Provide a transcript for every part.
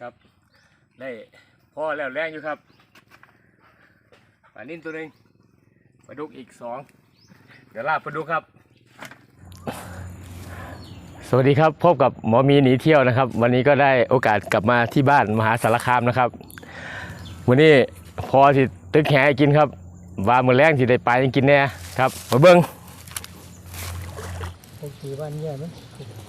ครับได้พ่อแล้วแรงอยู่ครับปลานิ่นตัวหนึ่งปลาดุกอีกสองเดี๋ยวลาบปลาดุกครับ สวัสดีครับพบกับหมอมีหนีเที่ยวนะครับ วันนี้ก็ได้โอกาสกลับมาที่บ้านมหาสารคามนะครับวันนี้พอสิตึกแหให้กินครับว่ามือแรงสิได้ไปลายังกินแน่ครับมาเบิ้งไอ้สีบ้านเนี่ยมันต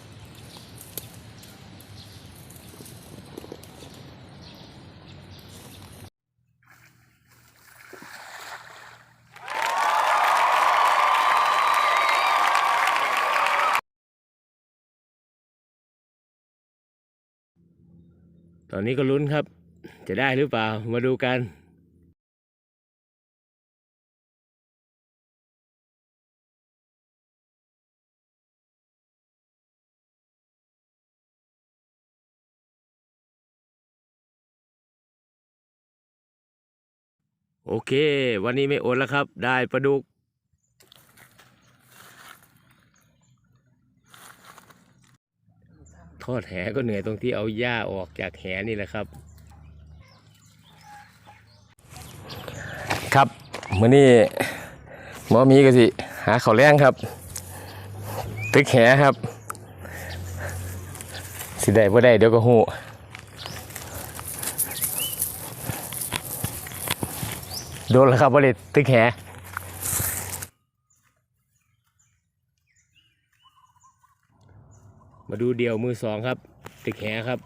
อนนี้ก็ลุ้นครับ จะได้หรือเปล่ามาดูกันโอเค วันนี้ไม่อดแล้วครับ ได้ปลาดุก ทอดแหก็เหนื่อยตรงที่เอาหญ้าออกจากแหนี่แหละครับ ครับมื้อนี้หมอมีก็สิ หาเขาแรงครับ ตึกแหครับ สิได้บ่ได้เดี๋ยวก็หูโดนแล้วครับบ่ได้ตึกแห มาดูเดี่ยวมือสองครับ ติดแหครับ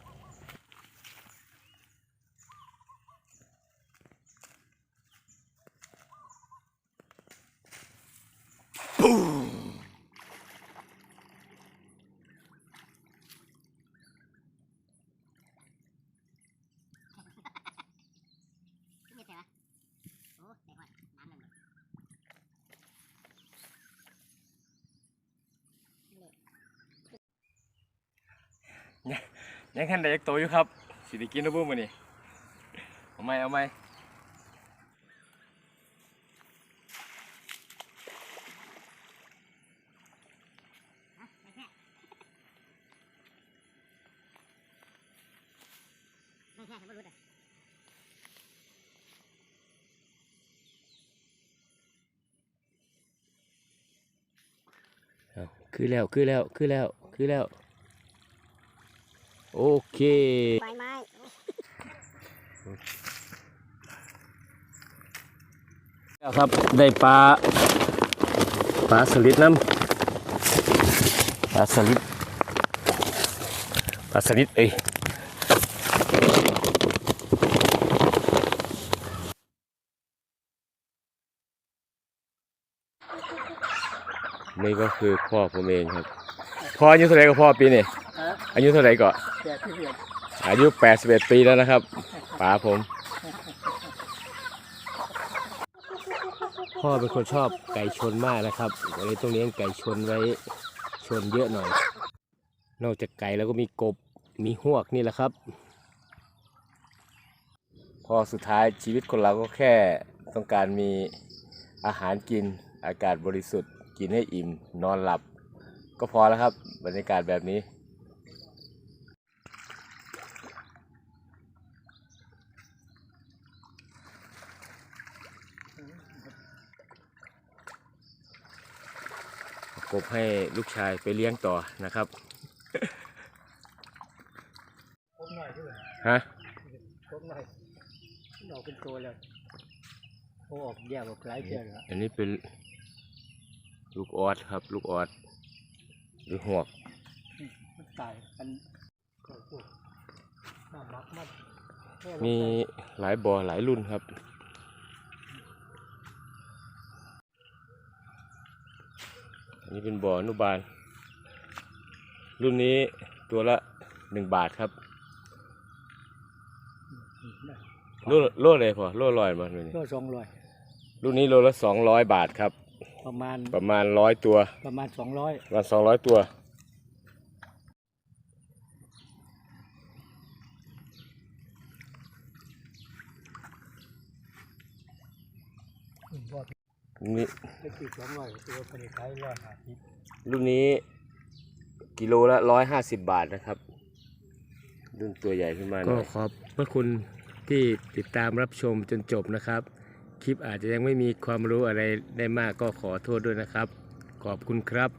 ไม่ใช่วะโอ้เด็กว่าน้ำนั่นเลย ยังขันได้ยักโตอยู่ครับสิได้กินนะบุ้มมานี่เอาไหมเอาไหมไม่ใช่ไม่ใช่ไม่รู้แต่เอาคือแล้วคือแล้วคือแล้วคือแล้ว โอเคไม้แล้วครับได้ปลาปลาสลิดน้ำปลาสลิดปลาสลิดเอ้ยนี่ก็คือพ่อผมเองครับ พ่ออายุเท่าไหร่ก็พ่อปีนี่ อายุเท่าไหร่ก็แก่ที่เรียนอายุ 81 ปีแล้วนะครับป๋าผม พ่อเป็นคนชอบไก่ชนมากนะครับเลยต้องเลี้ยงไก่ชนไว้ชนเยอะหน่อย นอกจากไก่แล้วก็มีกบมีหวกนี่แหละครับ พอสุดท้ายชีวิตคนเราก็แค่ต้องการมีอาหารกินอากาศบริสุทธิ์ กินให้อิ่มนอนหลับ ก็พอแล้วครับ บรรยากาศแบบนี้ กบให้ลูกชายไปเลี้ยงต่อนะครับพบหน่อยด้วยฮะพบหน่อยออกเป็นตัวแล้วโอ้ออกแยกออกหลายเชือกแล้วอันนี้เป็นลูกออดครับ ลูกออดหรือหวกมันตายกันก็พวกน้ำมักมันแค่ลงไปมีหลายบ่อหลายรุ่นครับ อันนี้เป็นบ่ออนุบาล รุ่นนี้ตัวละหนึ่งบาทครับได้โลโลเลยพอโลลอยมาเลยก็สองร้อยรุ่นนี้โลละสองร้อยบาทครับ ประมาณประมาณร้อยตัว ประมาณสองร้อยประมาณสองร้อยตัว บ่ นี่ได้กี่สองร้อยตัวผลิตขายร้อยห้าสิบรุ่นนี้กิโลละร้อยห้าสิบบาทนะครับดึงตัวใหญ่ขึ้นมาหก็น่อยขอบพระคุณที่ติดตามรับชมจนจบนะครับ คลิปอาจจะยังไม่มีความรู้อะไรได้มากก็ขอโทษด้วยนะครับ ขอบคุณครับ